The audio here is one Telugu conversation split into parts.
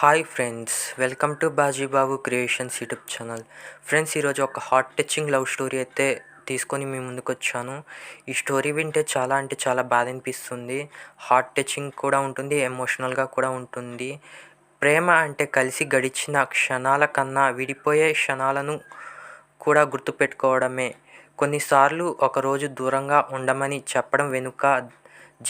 Hi friends welcome to Bajibabu creations YouTube channel. Friends ఈరోజు ఒక హార్ట్ టచింగ్ లవ్ స్టోరీ అయితే తీసుకొని మీ ముందుకు వచ్చాను. ఈ స్టోరీ వింటే చాలా అంటే చాలా బాధ అనిపిస్తుంది. హార్ట్ టచింగ్ కూడా ఉంటుంది ఎమోషనల్గా కూడా ఉంటుంది. ప్రేమ అంటే కలిసి గడిచిన క్షణాల కన్నా విడిపోయే క్షణాలను కూడా గుర్తుపెట్టుకోవడమే. కొన్నిసార్లు ఒకరోజు దూరంగా ఉండమని చెప్పడం వెనుక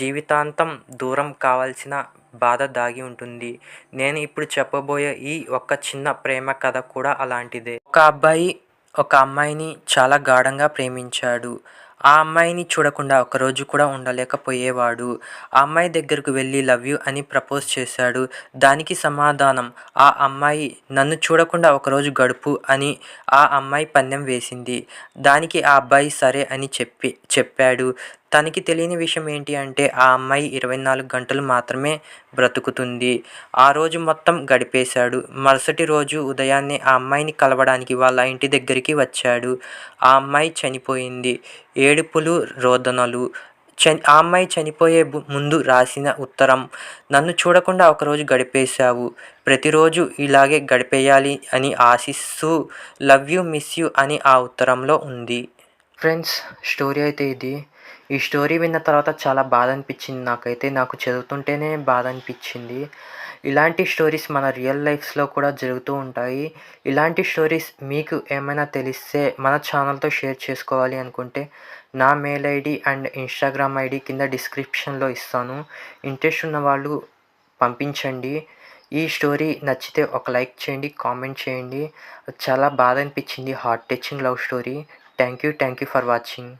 జీవితాంతం దూరం కావాల్సిన బాధ దాగి ఉంటుంది. నేను ఇప్పుడు చెప్పబోయే ఈ ఒక్క చిన్న ప్రేమ కథ కూడా అలాంటిదే. ఒక అబ్బాయి ఒక అమ్మాయిని చాలా గాఢంగా ప్రేమించాడు. ఆ అమ్మాయిని చూడకుండా ఒకరోజు కూడా ఉండలేకపోయేవాడు. ఆ అమ్మాయి దగ్గరకు వెళ్ళి లవ్ యూ అని ప్రపోజ్ చేశాడు. దానికి సమాధానం ఆ అమ్మాయి నన్ను చూడకుండా ఒకరోజు గడుపు అని ఆ అమ్మాయి పందెం వేసింది. దానికి ఆ అబ్బాయి సరే అని చెప్పి చెప్పాడు. తనకి తెలియని విషయం ఏంటి అంటే ఆ అమ్మాయి ఇరవై నాలుగు గంటలు మాత్రమే బ్రతుకుతుంది. ఆ రోజు మొత్తం గడిపేశాడు. మరుసటి రోజు ఉదయాన్నే ఆ అమ్మాయిని కలవడానికి వాళ్ళ ఇంటి దగ్గరికి వచ్చాడు. ఆ అమ్మాయి చనిపోయింది. ఏడుపులు రోదనలు. చని ఆ అమ్మాయి చనిపోయే ముందు రాసిన ఉత్తరం నన్ను చూడకుండా ఒకరోజు గడిపేశావు. ప్రతిరోజు ఇలాగే గడిపేయాలి అని ఆశిస్తూ లవ్ యూ మిస్ యూ అని ఆ ఉత్తరంలో ఉంది. ఫ్రెండ్స్ స్టోరీ అయితే ఇది. ఈ స్టోరీ విన్న తర్వాత చాలా బాధ అనిపించింది నాకైతే. నాకు చదువుతుంటేనే బాధ అనిపించింది ఇలాంటి స్టోరీస్ మన రియల్ లైఫ్స్లో కూడా జరుగుతూ ఉంటాయి. ఇలాంటి స్టోరీస్ మీకు ఏమైనా తెలిస్తే మన ఛానల్తో షేర్ చేసుకోవాలి అనుకుంటే నా mail ID and Instagram ID కింద డిస్క్రిప్షన్లో ఇస్తాను. ఇంట్రెస్ట్ ఉన్న వాళ్ళు పంపించండి. ఈ స్టోరీ నచ్చితే ఒక లైక్ చేయండి కామెంట్ చేయండి. చాలా బాధ అనిపించింది heart touching love story. Thank you thank you for watching.